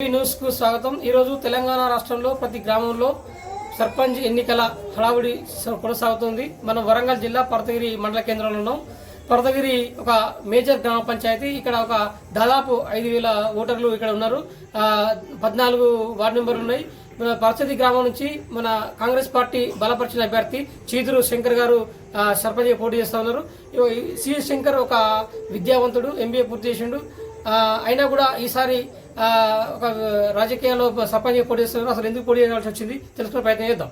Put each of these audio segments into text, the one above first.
TV న్యూస్కు స్వాగతం. ఈరోజు తెలంగాణ రాష్ట్రంలో ప్రతి గ్రామంలో సర్పంచ్ ఎన్నికల హడావుడి కొనసాగుతుంది. మనం వరంగల్ జిల్లా పరతగిరి మండల కేంద్రంలో ఉన్నాం. పరతగిరి ఒక మేజర్ గ్రామ పంచాయతీ. ఇక్కడ ఒక దాదాపు ఐదు వేల ఓటర్లు ఇక్కడ ఉన్నారు. పద్నాలుగు వార్డు మెంబర్లు ఉన్నాయి. మన పర్చది గ్రామం నుంచి మన కాంగ్రెస్ పార్టీ బలపరిచిన అభ్యర్థి చీదురు శంకర్ గారు ఆ, సర్పంచ్గా పోటీ చేస్తూ ఉన్నారు. సిఎస్ శంకర్ ఒక విద్యావంతుడు ఎంబీఏ పూర్తి చేసిండు. అయినా కూడా ఈసారి ఒక రాజకీయాల్లో సర్పంచ్ పోటీ చేస్తున్నారు అసలు ఎందుకు పోటీ చేయాల్సి వచ్చింది? తెలుసుకునే ప్రయత్నం చేద్దాం.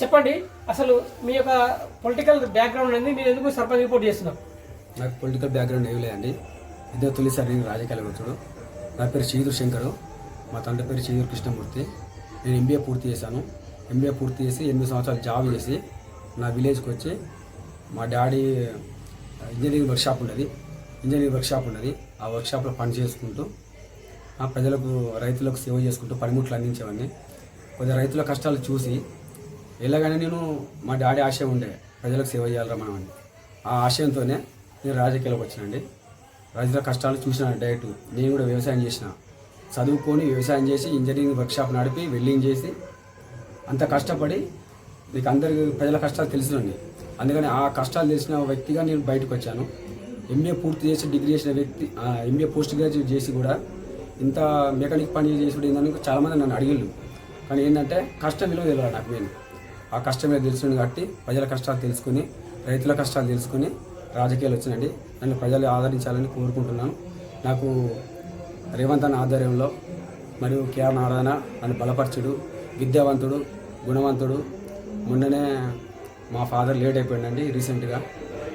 చెప్పండి అసలు మీ యొక్క పొలిటికల్ బ్యాక్గ్రౌండ్ అనేది మీరు ఎందుకు సర్పంచ్ పోటీ చేస్తున్నారు? నాకు పొలిటికల్ బ్యాక్గ్రౌండ్ ఏమి లేదండి. ఇద్దరు తొలిసారి నేను రాజకీయాలు వచ్చాడు నా పేరు చీదూరు శంకరు. మా తండ్రి పేరు చీదురు కృష్ణమూర్తి. నేను ఎంబీఏ పూర్తి చేశాను. ఎంబీఏ పూర్తి చేసి ఎనిమిది సంవత్సరాలు జాబ్ చేసి నా విలేజ్కి వచ్చి మా డాడీ ఇంజనీరింగ్ వర్క్షాప్ ఉన్నది ఇంజనీరింగ్ వర్క్షాప్ ఉన్నది ఆ వర్క్షాప్లో పని చేసుకుంటూ ప్రజలకు రైతులకు సేవ చేసుకుంటూ పనిముట్లు అందించేవాడిని. కొద్దిగా రైతుల కష్టాలు చూసి ఎలాగైనా నేను మా డాడీ ఆశయం ఉండే ప్రజలకు సేవ చేయాలరా మనం అని ఆ ఆశయంతోనే నేను రాజకీయాలకు వచ్చినండి రైతుల కష్టాలు చూసిన డైరెక్ట్ నేను కూడా వ్యవసాయం చేసిన. చదువుకొని వ్యవసాయం చేసి ఇంజనీరింగ్ వర్క్షాప్ నడిపి వెల్డింగ్ చేసి అంత కష్టపడి మీకు అందరికి ప్రజల కష్టాలు తెలిసినండి. అందుకని ఆ కష్టాలు తెలిసిన వ్యక్తిగా నేను బయటకు వచ్చాను. ఎంఏ పూర్తి చేసి డిగ్రీ చేసిన వ్యక్తి ఎంఏ పోస్ట్ గ్రాడ్యుయేట్ చేసి కూడా ఇంత మెకానిక్ పని చేసుడు ఏందని చాలామంది నన్ను అడిగిళ్ళు. కానీ ఏంటంటే కష్టం విలువ తెలియాలి నాకు నేను ఆ కష్టం మీద తెలుసుకుని కాబట్టి ప్రజల కష్టాలు తెలుసుకుని రైతుల కష్టాలు తెలుసుకుని రాజకీయాలు వచ్చినండి నన్ను ప్రజలు ఆదరించాలని కోరుకుంటున్నాను. నాకు రేవంత్ అన్న ఆధ్వర్యంలో మరియు కేఆర్ నారాయణ నన్ను బలపరచుడు విద్యావంతుడు గుణవంతుడు. మొన్ననే మా ఫాదర్ లేట్ అయిపోయిందండి రీసెంట్గా.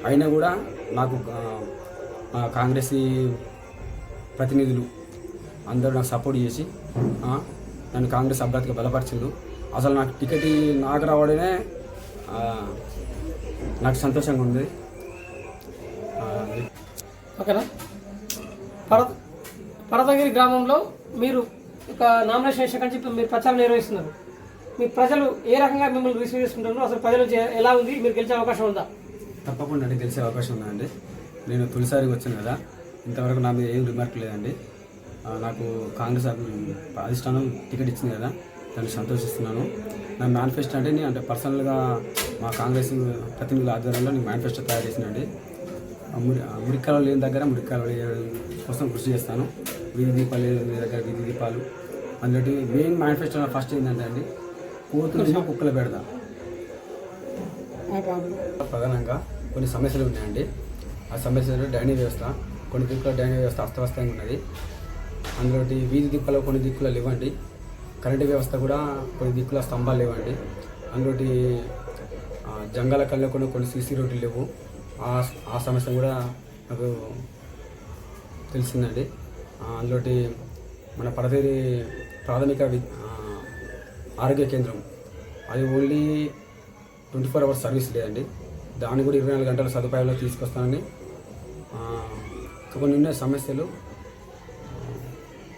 అయినా కూడా నాకు కాంగ్రెస్ ప్రతినిధులు అందరూ నాకు సపోర్ట్ చేసి నన్ను కాంగ్రెస్ అభ్యర్థిగా బలపరిచిండు అసలు నాకు టికెట్ నాకు రావడమే నాకు సంతోషంగా ఉంది. ఓకేనా? పర్వత పర్వతగిరి గ్రామంలో మీరు ఒక నామినేషన్ వేసిన కానీ చెప్పి మీరు ప్రచారం నిర్వహిస్తున్నారు. మీ ప్రజలు ఏ రకంగా మిమ్మల్ని రిసీవ్ చేసుకుంటున్నారు? అసలు ప్రజలు ఎలా ఉంది? మీరు గెలిచే అవకాశం ఉందా? తప్పకుండా అండి తెలిసే అవకాశం ఉందండి. నేను తొలిసారిగా వచ్చాను కదా. ఇంతవరకు నా మీద ఏం రిమార్క్ లేదండి. నాకు కాంగ్రెస్ అధిష్టానం టికెట్ ఇచ్చింది కదా దాన్ని సంతోషిస్తున్నాను. నా మేనిఫెస్టో అంటే నేను అంటే పర్సనల్గా మా కాంగ్రెస్ ప్రతినిధుల ఆధ్వర్యంలో నేను మేనిఫెస్టో తయారు చేసినండి. మురికాలు లేని దగ్గర మురికాలు కోసం కృషి చేస్తాను. వీధి దీపాలు లేని దగ్గర వీధి దీపాలు. అందులో మెయిన్ మేనిఫెస్టో ఫస్ట్ ఏంటంటే అండి కోతులు కుక్కలు పెడదాం ప్రధానంగా కొన్ని సమస్యలు ఉన్నాయండి. ఆ సమస్యలు డ్రైనేజ్ వ్యవస్థ కొన్ని దిక్కుల డ్రైనేజ్ వ్యవస్థ అస్తవ్యస్తంగా ఉన్నది. అందులో వీధి దిక్కులో కొన్ని దిక్కులు లేవండి. కరెంటు వ్యవస్థ కూడా కొన్ని దిక్కుల స్తంభాలు లేవండి. అందులో జంగల కళ్ళు కొన్ని కొన్ని సీసీ రోడ్లు లేవు. ఆ ఆ సమస్య కూడా నాకు తెలిసిందండి. అందులో మన పరదేరి ప్రాథమిక వి- ఆరోగ్య కేంద్రం. అది only twenty four hours service లేదండి దాన్ని కూడా ఇరవై నాలుగు గంటల సదుపాయంలో తీసుకొస్తానని కొన్ని ఉన్న సమస్యలు.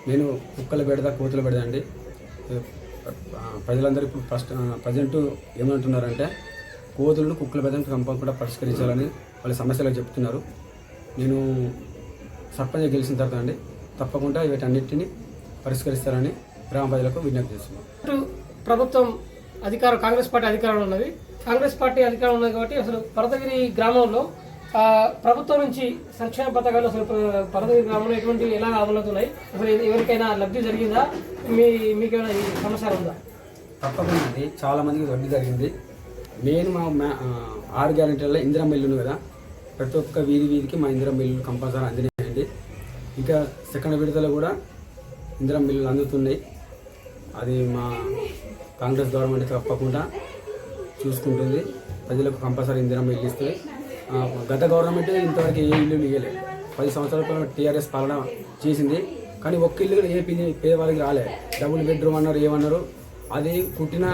నేను కుక్కలు బెడద కోతులు పెడదా అండి. ప్రజలందరూ ఇప్పుడు ఫస్ట్ ప్రజెంట్ ఏమంటున్నారంటే కోతులను కుక్కల బెడను కంపకుండా పరిష్కరించాలని వాళ్ళ సమస్యలు చెప్తున్నారు. నేను సర్పంచ్ గెలిచిన తర్వాత అండి తప్పకుండా వీటన్నిటిని పరిష్కరిస్తారని గ్రామ ప్రజలకు విజ్ఞప్తి చేస్తున్నాను ప్రభుత్వం అధికారం కాంగ్రెస్ పార్టీ అధికారంలో ఉన్నది. కాంగ్రెస్ పార్టీ అధికారంలో ఉన్నది కాబట్టి అసలు వరదగిరి గ్రామంలో ప్రభుత్వం నుంచి సంక్షేమ పథకాలు అసలు ప్ర- పర్వతగిరి గ్రామంలో ఎటువంటి ఎలా అమలవుతున్నాయి? అసలు ఎవరికైనా లబ్ధి జరిగిందా? మీ మీకేమైనా ఈ సమస్య ఉందా? తప్పకుండా అండి. చాలా మందికి లబ్ధి జరిగింది. నేను మా ఆరు గ్యారెంటీలలో ఇందిరా మిల్లును కదా. ప్రతి ఒక్క వీధి వీధికి మా ఇందిరా మిల్లు కంపల్సరీ అందినాయండి. ఇంకా సెకండ్ విడతలో కూడా ఇందిరా మిల్లులు అందుతున్నాయి. అది మా కాంగ్రెస్ గవర్నమెంట్ తప్పకుండా చూసుకుంటుంది. ప్రజలకు కంపల్సరీ ఇందిరా మిల్లు ఇస్తుంది. గత గవర్నమెంట్ ఇంతవరకు ఏ ఇల్లు ఇవ్వలేదు పది సంవత్సరాల టీఆర్ఎస్ పాలన చేసింది. కానీ ఒక్క ఇల్లు కూడా ఏ పేదవాళ్ళకి రాలే. డబుల్ బెడ్రూమ్ అన్నారు ఏమన్నారు అది కుట్టిన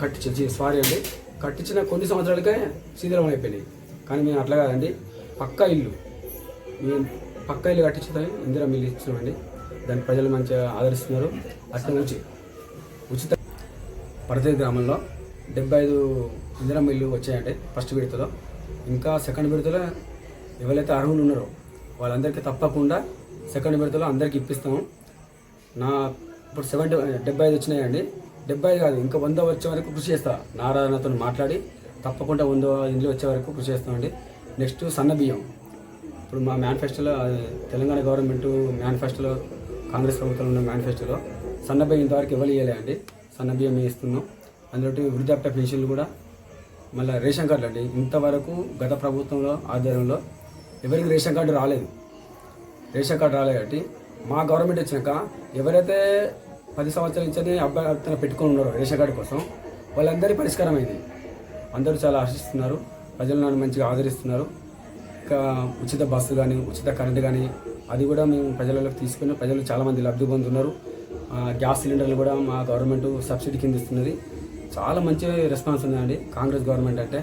కట్టించి సారీ అండి. కట్టించిన కొన్ని సంవత్సరాలకే శిథిలం అయిపోయినాయి. కానీ మేము అట్లా కాదండి. పక్కా ఇల్లు. మేము పక్కా ఇల్లు కట్టించుతాం ఇందిరా మిల్లు ఇచ్చినామండి దాన్ని ప్రజలు మంచిగా ఆదరిస్తున్నారు. అట్లా నుంచి ఉచిత పరదేవి గ్రామంలో డెబ్బై ఐదు ఇందిరా మిల్లు వచ్చాయండి. ఫస్ట్ విడతలో. ఇంకా సెకండ్ విడతలో ఎవరైతే అర్హులు ఉన్నారో వాళ్ళందరికీ తప్పకుండా సెకండ్ విడతలో అందరికీ ఇప్పిస్తాము. నా ఇప్పుడు సెవెంటీ డెబ్బై ఐదు వచ్చినాయండి. డెబ్బై ఐదు కాదు ఇంకా వంద వచ్చే వరకు కృషి చేస్తా. నారాయణతో మాట్లాడి తప్పకుండా వంద ఇంట్లో వచ్చే వరకు కృషి చేస్తామండి. నెక్స్ట్ సన్న బియ్యం. ఇప్పుడు మా మేనిఫెస్టోలో తెలంగాణ గవర్నమెంట్ మేనిఫెస్టోలో కాంగ్రెస్ ప్రభుత్వం ఉన్న మేనిఫెస్టోలో సన్న బియ్యం ఇంతవరకు ఇవ్వలేయాలి అండి. సన్న బియ్యం ఇస్తున్నాం. అందులో వృద్ధాప్య పెన్షన్లు కూడా మళ్ళీ రేషన్ కార్డులు అండి. ఇంతవరకు గత ప్రభుత్వంలో ఆధ్వర్యంలో ఎవరికి రేషన్ కార్డు రాలేదు. రేషన్ కార్డు రాలేదు కాబట్టి మా గవర్నమెంట్ వచ్చినాక ఎవరైతే పది సంవత్సరాల నుంచి అభ్యర్థన పెట్టుకొని ఉన్నారో రేషన్ కార్డు కోసం వాళ్ళందరి పరిష్కారం అయింది. అందరూ చాలా ఆశిస్తున్నారు. ప్రజలు నన్ను మంచిగా ఆదరిస్తున్నారు. ఇంకా ఉచిత బస్సు కానీ ఉచిత కరెంట్ కానీ అది కూడా మేము ప్రజలకు తీసుకుని ప్రజలు చాలామంది లబ్ధి పొందుతున్నారు. గ్యాస్ సిలిండర్లు కూడా మా గవర్నమెంట్ సబ్సిడీ కింద ఇస్తున్నది. చాలా మంచి రెస్పాన్స్ ఉందండి. కాంగ్రెస్ గవర్నమెంట్ అంటే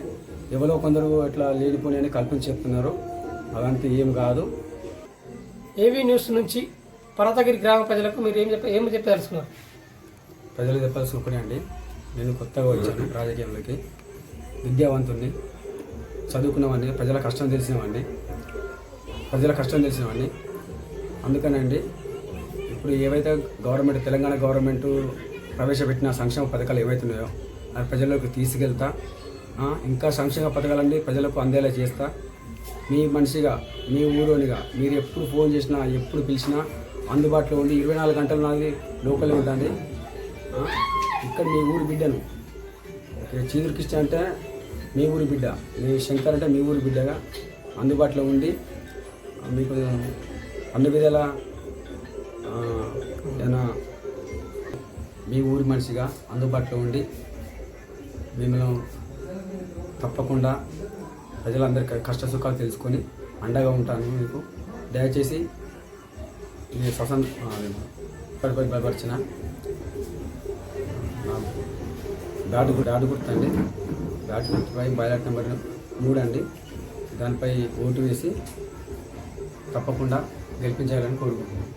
ఎవరో కొందరు ఇట్లా లేనిపోని అని కల్పించి చెప్తున్నారు. అదంతా ఏం కాదు. ఏవీ న్యూస్ నుంచి పర్వతగిరి గ్రామ ప్రజలకు మీరు ఏం చెప్ప ఏం చెప్పదలుచుకున్నారు? ప్రజలు చెప్పాల్సిన ఒకటే అండి. నేను కొత్తగా వచ్చాను రాజకీయంలోకి. విద్యావంతుణ్ణి చదువుకున్నవాడిని ప్రజల కష్టం తెలిసినవాడిని ప్రజల కష్టం తెలిసినవాడిని అందుకనండి ఇప్పుడు ఏవైతే గవర్నమెంట్ తెలంగాణ గవర్నమెంట్ ప్రవేశపెట్టిన సంక్షేమ పథకాలు ఏవైతున్నాయో అది ప్రజలకు తీసుకెళ్తా. ఇంకా సంక్షేమ పథకాలన్నీ ప్రజలకు అందేలా చేస్తా. మీ మనిషిగా మీ ఊరోనిగా మీరు ఎప్పుడు ఫోన్ చేసినా ఎప్పుడు పిలిచినా అందుబాటులో ఉండి ఇరవై నాలుగు గంటలు నాది లోకల్లో ఉంటుంది ఇక్కడ మీ ఊరి బిడ్డను. చీదురు కృష్ణ అంటే మీ ఊరి బిడ్డ మీ శంకర్ అంటే మీ ఊరి బిడ్డగా అందుబాటులో ఉండి మీకు అన్ని విధాల ఏదైనా మీ ఊరి మనిషిగా అందుబాటులో ఉండి మిమ్మల్ని తప్పకుండా ప్రజలందరి కష్ట సుఖాలు తెలుసుకొని అండగా ఉంటాను మీకు. దయచేసి ఈ ససన్ పడిపోయి బలపరిచిన బ్యాట్ బ్యాట్ గుర్తండి. బ్యాట్ గుర్తుపై బయలాట్ నెంబర్ మూడు అండి దానిపై ఓటు వేసి తప్పకుండా గెలిపించాలని కోరుకుంటున్నాను.